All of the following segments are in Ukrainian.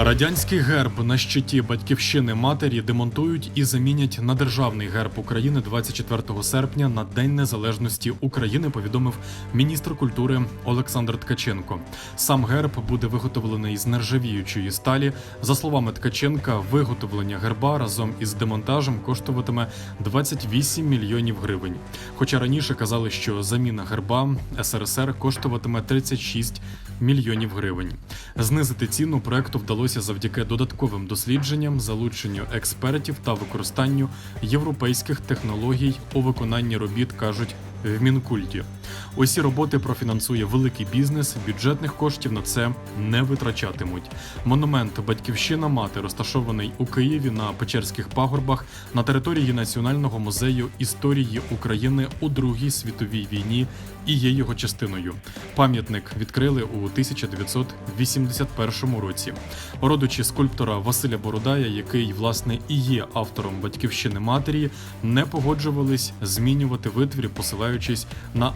Радянський герб на щиті батьківщини матері демонтують і замінять на державний герб України 24 серпня на День Незалежності України. Повідомив міністр культури Олександр Ткаченко. Сам герб буде виготовлений з нержавіючої сталі. За словами Ткаченка, виготовлення герба разом із демонтажем коштуватиме 28 мільйонів гривень. Хоча раніше казали, що заміна герба СРСР коштуватиме 36 мільйонів гривень. Знизити ціну проекту вдалося завдяки додатковим дослідженням, залученню експертів та використанню європейських технологій у виконанні робіт, кажуть в Мінкульті. Усі роботи профінансує великий бізнес. Бюджетних коштів на це не витрачатимуть. Монумент Батьківщина мати розташований у Києві на Печерських пагорбах на території Національного музею історії України у Другій світовій війні і є його частиною. Пам'ятник відкрили у 1981 році. Родичі скульптора Василя Бородая, який власне і є автором батьківщини матері, не погоджувались змінювати витвір, посилаючись на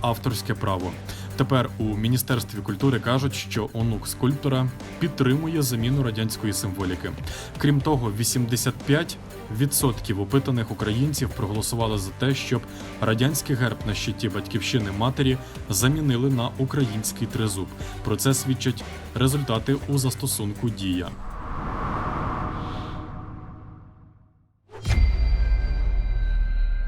авторське право. Тепер у міністерстві культури кажуть, що онук скульптора підтримує заміну радянської символіки. Крім того, 85% опитаних українців проголосували за те, щоб радянський герб на щиті батьківщини матері замінили на український тризуб. Про це свідчать результати у застосунку Дія.